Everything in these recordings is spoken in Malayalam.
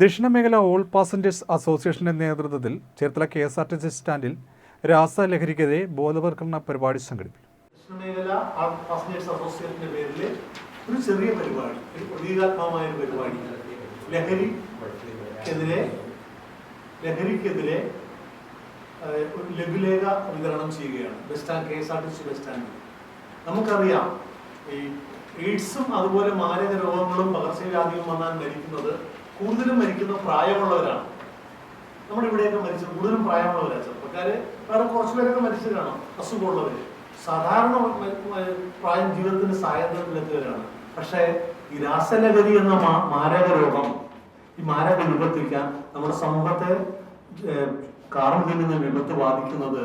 ദക്ഷിണമേഖല ഓൾ പാസഞ്ചേഴ്സ് അസോസിയേഷന്റെ നേതൃത്വത്തിൽ Cherthala K S R T C സ്റ്റാൻഡിൽ രാസലഹരിക്കെതിരെ ബോധവൽക്കരണ പരിപാടി സംഘടിപ്പിച്ചു കൃഷ്ണമേഖല ആർട്ട് പാസഞ്ചേഴ്സ് അസോസിയേഷന്റെ പേരിൽ ഒരു ചെറിയ പരിപാടി പ്രതീകാത്മകമായ ഒരു പരിപാടി ലഹരിക്കെതിരെ ലഹരിക്കെതിരെ ഒരു ലഘുലേഖ വിതരണം ചെയ്യുകയാണ് bus stand K S R T C bus സ്റ്റാൻഡിൽ. നമുക്കറിയാം ഈ എയ്ഡ്സും അതുപോലെ മാരക രോഗങ്ങളും പകർച്ചവ്യാധിയും വന്നാൽ മരിക്കുന്നത് കൂടുതലും മരിക്കുന്ന പ്രായമുള്ളവരാണ്. നമ്മുടെ ഇവിടെയൊക്കെ മരിച്ച കൂടുതലും പ്രായമുള്ളവരാണ് ചെറുപ്പക്കാര്. വേറെ കുറച്ചു പേരൊക്കെ മരിച്ചു കാണാം അസുഖമുള്ളവര്. സാധാരണ പ്രായം ജീവിതത്തിന് സായത്തിലെത്തിയവരാണ് പക്ഷേ ഈ രാസലഹരി എന്ന മാരക രോഗം ഈ മാരക വിപത്തിക്കാൻ നമ്മുടെ സമൂഹത്തെ കാറും തിന്നുന്ന വിപത്ത് ബാധിക്കുന്നത്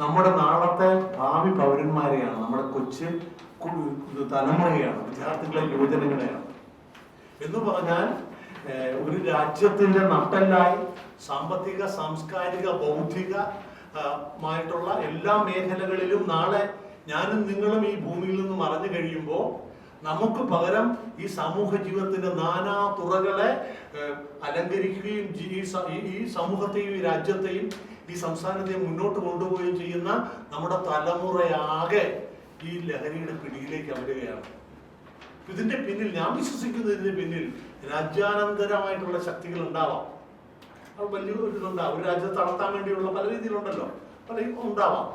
നമ്മുടെ നാളത്തെ ഭാവി പൗരന്മാരെയാണ്. നമ്മുടെ കൊച്ചു തലമുറയാണ് വിദ്യാർത്ഥികളെ യുവജനങ്ങളെയാണ്. എന്ന് പറഞ്ഞാൽ ഒരു രാജ്യത്തിന്റെ നട്ടല്ലായി സാമ്പത്തിക സാംസ്കാരിക ബൗദ്ധിക മായിട്ടുള്ള എല്ലാ മേഖലകളിലും നാളെ ഞാനും നിങ്ങളും ഈ ഭൂമിയിൽ നിന്ന് മറഞ്ഞു കഴിയുമ്പോൾ നമുക്ക് പകരം ഈ സമൂഹ ജീവിതത്തിന്റെ നാനാ തുറകളെ അലങ്കരിക്കുകയും ഈ സമൂഹത്തെയും ഈ രാജ്യത്തെയും ഈ സംസ്ഥാനത്തെയും മുന്നോട്ട് കൊണ്ടുപോവുകയും ചെയ്യുന്ന നമ്മുടെ തലമുറയാകെ ഈ ലഹരിയുടെ പിടിയിലേക്ക് അമരുകയാണ്. ഇതിന്റെ പിന്നിൽ ഞാൻ വിശ്വസിക്കുന്നതിന്റെ പിന്നിൽ രാജ്യാനന്തരമായിട്ടുള്ള ശക്തികൾ ഉണ്ടാവാം. അത് വലിയ ഒരു ഇതുണ്ടാവും ഒരു രാജ്യത്തെ തളർത്താൻ വേണ്ടിയുള്ള പല രീതിയിലുണ്ടല്ലോ. പല ഉണ്ടാവാം.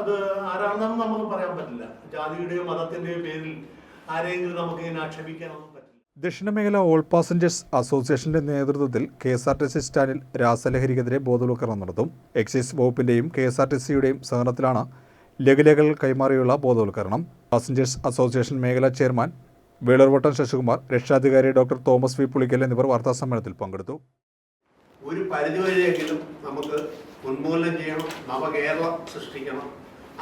അത് ആരാണെന്ന് നമുക്ക് പറയാൻ പറ്റില്ല. ജാതിയുടെയോ മതത്തിന്റെയോ പേരിൽ ആരെങ്കിലും നമുക്ക് ഇതിനെ ആക്ഷേപിക്കാനൊന്നും പറ്റില്ല. ദക്ഷിണമേഖല ഓൾ പാസഞ്ചേഴ്സ് അസോസിയേഷന്റെ നേതൃത്വത്തിൽ K S R T C സ്റ്റാൻഡിൽ രാസലഹരിക്കെതിരെ ബോധവൽക്കരണം നടത്തും. എക്സൈസ് വകുപ്പിന്റെയും കെ എസ് ആർ ടി സിയുടെയും സഹകരണത്തിലാണ് ലഘുലേഖകൾ കൈമാറിയുള്ള ബോധവൽക്കരണം. പാസഞ്ചേഴ്സ് അസോസിയേഷൻ മേഖലാ ചെയർമാൻ വേളർവട്ടം ശശികുമാർ രക്ഷാധികാരി ഡോക്ടർ തോമസ് വി. പുളിക്കൽ എന്നിവർ വാർത്താ സമ്മേളനത്തിൽ പങ്കെടുത്തു. ഒരു പരിധിവരെയെങ്കിലും നമുക്ക് ഉന്മൂലനം ചെയ്യണം നവകേരളം സൃഷ്ടിക്കണം.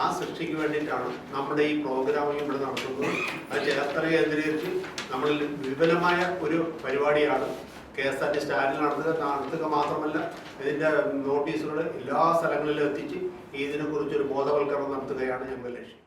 ആ സൃഷ്ടിക്ക് വേണ്ടിയിട്ടാണ് നമ്മുടെ ഈ പ്രോഗ്രാം ഇവിടെ നടത്തുന്നത്. അത് ചേർത്തല കേന്ദ്രീകരിച്ച് നമ്മൾ വിപുലമായ ഒരു പരിപാടിയാണ് കെ എസ് ആർ ടി സ്റ്റാൻഡിൽ നടത്തുക നടത്തുക മാത്രമല്ല ഇതിന്റെ നോട്ടീസുകൾ എല്ലാ സ്ഥലങ്ങളിലും എത്തിച്ച് ഇതിനെക്കുറിച്ചൊരു ബോധവൽക്കരണം നടത്തുകയാണ് ഞങ്ങളുടെ ലക്ഷ്യം.